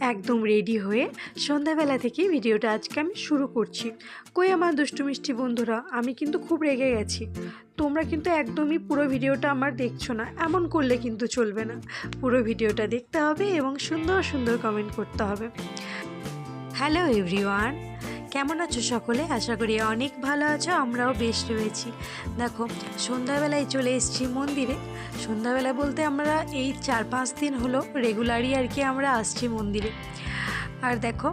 একদম রেডি হয়ে সন্ধ্যাবেলা থেকে ভিডিওটা আজকে আমি শুরু করছি। কই আমার দুষ্টু মিষ্টি বন্ধুরা, আমি কিন্তু খুব রেগে গেছি। তোমরা কিন্তু একদমই পুরো ভিডিওটা আমার দেখছ না, এমন করলে কিন্তু চলবে না। পুরো ভিডিওটা দেখতে হবে এবং সুন্দর সুন্দর কমেন্ট করতে হবে। হ্যালো এভরিওয়ান কেমন আছো সকলে? আশা করি অনেক ভালো আছো, আমরাও বেশ রয়েছি। দেখো, সন্ধ্যাবেলায় চলে এসেছি মন্দিরে। সন্ধ্যাবেলা বলতে আমরা এই চার পাঁচ দিন হলো রেগুলারই আর কি আমরা আসছি মন্দিরে। আর দেখো,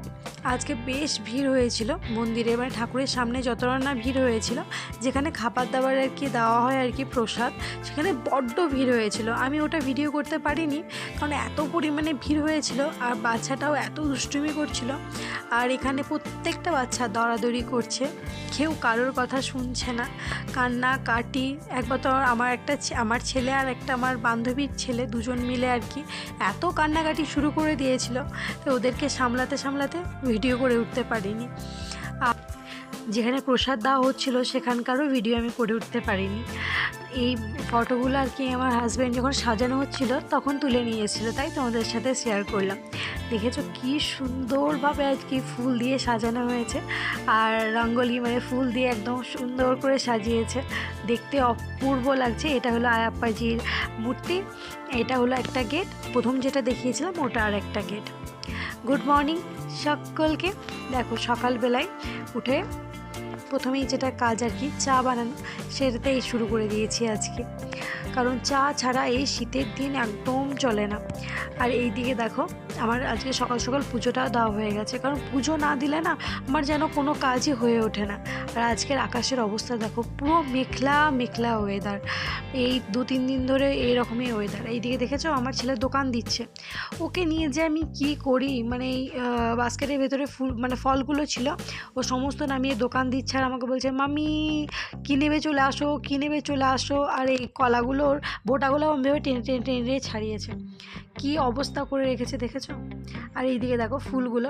আজকে বেশ ভিড় হয়েছিল। মন্দিরে মানে ঠাকুরের সামনে যতটা না ভিড় হয়েছিল, যেখানে খাবার দাবার আর কি দেওয়া হয় আর কি প্রসাদ, সেখানে বড্ড ভিড় হয়েছিল। আমি ওটা ভিডিও করতে পারিনি, কারণ এত পরিমাণে ভিড় হয়েছিল আর বাচ্চাটাও এত দুষ্টুমি করছিল। আর এখানে প্রত্যেকটা বাচ্চা দৌড়াদৌড়ি করছে, কেউ কারোর কথা শুনছে না। কান্না, কাটি, একবার তো আমার একটা আমার ছেলে আর একটা আমার বান্ধবীর ছেলে দুজন মিলে আর কি এত কান্নাকাটি শুরু করে দিয়েছিল। তো ওদেরকে সামলাতে সামলাতে ভিডিও করে উঠতে পারিনি। যেখানে প্রসাদ দেওয়া হচ্ছিল সেখানকারও ভিডিও আমি করে উঠতে পারিনি। এই ফটোগুলো আর কি আমার হাজব্যান্ড যখন সাজানো হচ্ছিল তখন তুলে নিয়ে এসেছিল তাই তোমাদের সাথে শেয়ার করলাম। দেখেছ কি সুন্দরভাবে আর কি ফুল দিয়ে সাজানো হয়েছে, আর রঙ্গোলি মানে ফুল দিয়ে একদম সুন্দর করে সাজিয়েছে। দেখতে অপূর্ব লাগছে, এটা হলো আয়াপ্পাজির মূর্তি, এটা হলো একটা গেট। প্রথম যেটা দেখিয়েছিলাম ওটা আর একটা গেট। গুড মর্নিং সকলকে। দেখো, সকালবেলায় উঠে প্রথমেই যেটা কাজ আর কি, চা বানানো, সেটাতেই শুরু করে দিয়েছি আজকে। কারণ চা ছাড়া এই শীতের দিন একদম চলে না। আর এই দিকে দেখো আমার আজকে সকাল সকাল পুজোটাও দেওয়া হয়ে গেছে। কারণ পুজো না দিলে না আমার যেন কোনো কাজই হয়ে ওঠে না। আর আজকের আকাশের অবস্থা দেখো, পুরো মেঘলা মেঘলা ওয়েদার এই দু, তিন দিন ধরে এইরকমই ওয়েদার এইদিকে দেখেছ? আমার ছেলে দোকান দিচ্ছে। ওকে নিয়ে যে আমি কি করি? মানে এই বাস্কেটের ভেতরে ফুল মানে ফলগুলো ছিল, ও সমস্ত নামিয়ে দোকান দিচ্ছে আর আমাকে বলছে, মামি, কী নেবে চলে আসো, কী নেবে চলে আসো? আর এই কলাগুলোর বোটাগুলো টেনে টেনে টেনে টেনে ছাড়িয়েছে। কি অবস্থা করে রেখেছে দেখেছ? আর এইদিকে দেখো ফুলগুলো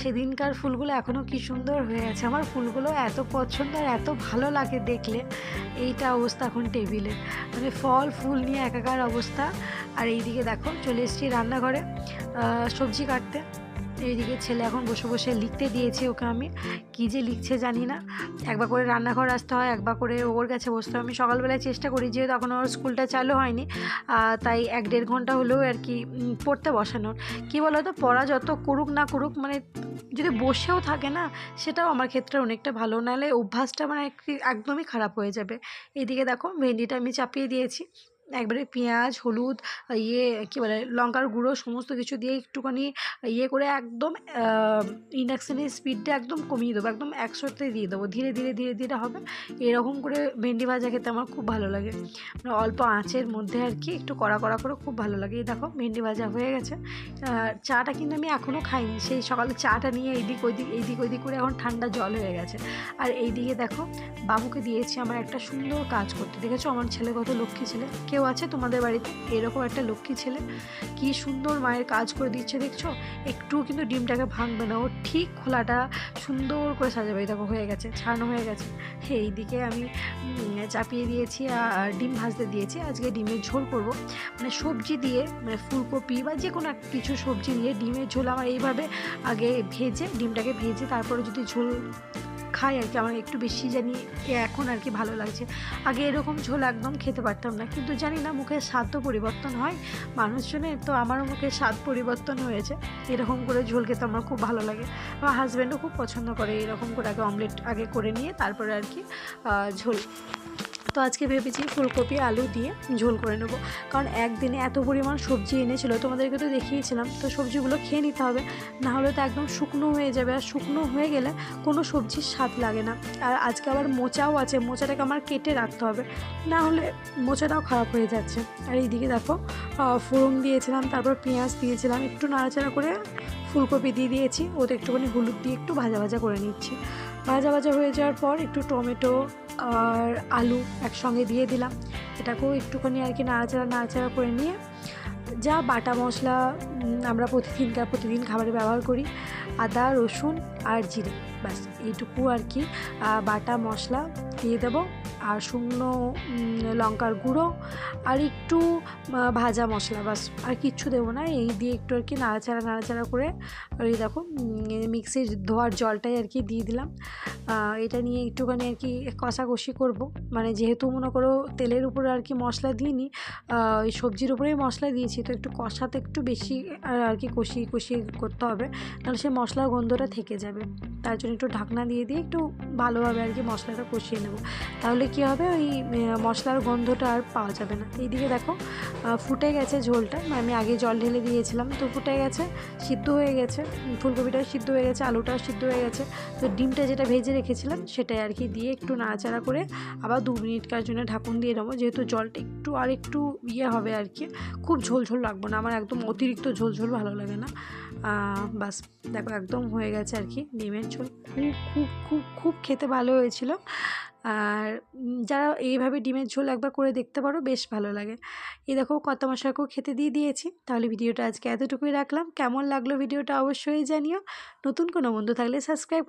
সেদিনকার ফুলগুলো এখনও কি সুন্দর হয়ে আছে। আমার ফুলগুলো এত পছন্দ আর এত ভালো লাগে দেখলে। এইটা অবস্থা এখন টেবিলে। মানে ফল, ফুল নিয়ে একাকার অবস্থা। আর এইদিকে দেখো চলে এসেছি রান্নাঘরে সবজি কাটতে। এইদিকে ছেলে এখন বসে বসে লিখতে দিয়েছি ওকে আমি। কী যে লিখছে জানি না। একবার করে রান্নাঘর আসতে হয়, একবার করে ওর কাছে বসতে হয়। আমি সকালবেলায় চেষ্টা করি, যেহেতু এখন ওর স্কুলটা চালু হয়নি তাই এক দেড় ঘণ্টা হলেও আর কি পড়তে বসানোর। কী বলো তো পড়া যত করুক না করুক মানে যদি বসেও থাকে না, সেটাও আমার ক্ষেত্রে অনেকটা ভালো। নাহলে অভ্যাসটা মানে একদমই খারাপ হয়ে যাবে। এইদিকে দেখো, ভেন্ডিটা আমি চাপিয়ে দিয়েছি। একবারে পেঁয়াজ, হলুদ ইয়ে কী বলে, লঙ্কার গুঁড়ো সমস্ত কিছু দিয়ে একটুখানি ইয়ে করে একদম ইন্ডাকশানের স্পিডটা একদম কমিয়ে দেবো, একদম একশোতে দিয়ে দেবো। ধীরে ধীরে ধীরে ধীরে হবে। এরকম করে ভেন্ডি ভাজা খেতে আমার খুব ভালো লাগে। মানে অল্প আঁচের মধ্যে আর কি একটু কড়া কড়া করে খুব ভালো লাগে। এই দেখো ভেন্ডি ভাজা হয়ে গেছে। চাটা কিন্তু আমি এখনও খাইনি। সেই সকালে চাটা নিয়ে এইদিক ওইদিক এইদিক ওইদিক করে এখন ঠান্ডা জল হয়ে গেছে। আর এইদিকে দেখো বাবুকে দিয়েছি আমার একটা সুন্দর কাজ করতে। দেখেছ? আমার ছেলে কত লক্ষ্মী ছেলে। কেউ আছে তোমাদের বাড়িতে? এরকম একটা লক্ষ্মী ছেলে কি সুন্দর মায়ের কাজ করে দিচ্ছে দেখছ? একটু কিন্তু ডিমটাকে ভাঙবে না। ও ঠিক খোলাটা সুন্দর করে সাজাবে, এই দেখো হয়ে গেছে, ছাড়ানো হয়ে গেছে। এইদিকে আমি চাপিয়ে দিয়েছি আর ডিম ভাজতে দিয়েছি। আজকে ডিমের ঝোল করব। মানে সবজি দিয়ে মানে ফুলকপি বা যে কোনো কিছু সবজি দিয়ে ডিমের ঝোল আমার এইভাবে আগে ভেজে, ডিমটাকে ভেজে তারপরে যদি ঝোল খাই আর কি, আমার একটু বেশি জানি এখন আর কি ভালো লাগছে। আগে এরকম ঝোল একদম খেতে পারতাম না, কিন্তু জানি না মুখের স্বাদ তো পরিবর্তন হয় মানুষজনের তো আমারও মুখের স্বাদ পরিবর্তন হয়েছে। এরকম করে ঝোল খেতে আমার খুব ভালো লাগে। আমার হাজব্যান্ডও খুব পছন্দ করে এরকম করে আগে অমলেট আগে করে নিয়ে তারপরে আর কি ঝোল। তো আজকে ভেবেছি ফুলকপি, আলু দিয়ে ঝোল করে নেব। কারণ একদিনে এত পরিমাণ সবজি এনেছিল, তোমাদেরকে তো দেখিয়েছিলাম, তো সবজিগুলো খেয়ে নিতে হবে। না হলে তো একদম শুকনো হয়ে যাবে। আর শুকনো হয়ে গেলে কোনো সবজির স্বাদ লাগে না। আর আজকে আবার মোচাও আছে, মোচাটাকে আমার কেটে রাখতে হবে। না হলে মোচাটাও খারাপ হয়ে যাচ্ছে। আর এইদিকে দেখো ফোড়ন দিয়েছিলাম, তারপর পেঁয়াজ দিয়েছিলাম, একটু নাড়াচাড়া করে ফুলকপি দিয়ে দিয়েছি। ওতে একটুখানি হলুদ দিয়ে একটু ভাজা ভাজা করে নিচ্ছি। ভাজা ভাজা হয়ে যাওয়ার পর একটু টমেটো আর আলু একসঙ্গে দিয়ে দিলাম। এটাকেও একটুখানি আর কি নাড়াচাড়া নাড়াচাড়া করে নিয়ে যা বাটা মশলা আমরা প্রতিদিনকার প্রতিদিন খাবারে ব্যবহার করি, আদা, রসুন আর জিরে। ব্যাস, এইটুকু আর কি। বাটা মশলা দিয়ে দেবো। আর শুকনো লঙ্কার গুঁড়ো আর একটু ভাজা মশলা বাস। আর কিচ্ছু দেবো না, এই দিয়ে একটু আর কি নাড়াচাড়া নাড়াচাড়া করে আর এই দেখো মিক্সির ধোয়ার জলটাই আর কি দিয়ে দিলাম। এটা নিয়ে একটুখানি আর কি কষাকষি করব। মানে যেহেতু মনে করো তেলের উপরে আর কি মশলা দিইনি ওই সবজির উপরেই মশলা দিয়েছি, তো একটু কষাতে একটু বেশি আর আর কি কষিয়ে কষিয়ে করতে হবে। তাহলে সে মশলার গন্ধটা থেকে যাবে। তার জন্য একটু ঢাকনা দিয়ে দিয়ে একটু ভালোভাবে আর কি মশলাটা কষিয়ে নেব। তাহলে কি হবে? ওই মশলার গন্ধটা আর পাওয়া যাবে না। এইদিকে দেখো ফুটে গেছে ঝোলটা। আমি আগে জল ঢেলে দিয়েছিলাম, তো ফুটে গেছে, সিদ্ধ হয়ে গেছে। ফুলকপিটা সিদ্ধ হয়ে গেছে, আলুটাও সিদ্ধ হয়ে গেছে। তো ডিমটা যেটা ভেজে রেখেছিলাম, সেটাই আর কি দিয়ে একটু নাড়াচাড়া করে আবার দু মিনিটকার জন্য ঢাকুন দিয়ে নেব যেহেতু জলটা একটু আর একটু ইয়ে হবে আর কি, খুব ঝোল ঝোল লাগবে না। আমার একদম অতিরিক্ত ঝোল ঝোল ভালো লাগে না। বাস, দেখো একদম হয়ে গেছে আর কি ডিমের ঝোল। খুব খুব খুব খেতে ভালো হয়েছিল। আর যারা এইভাবে ডিমের ঝোল একবার করে দেখতে পারো, বেশ ভালো লাগে। এ দেখো কত মশাকেও খেতে দিয়ে দিয়েছি। তাহলে ভিডিওটা আজকে এতটুকুই রাখলাম। কেমন লাগল ভিডিওটা অবশ্যই জানিও। নতুন কোনো বন্ধু থাকলে সাবস্ক্রাইব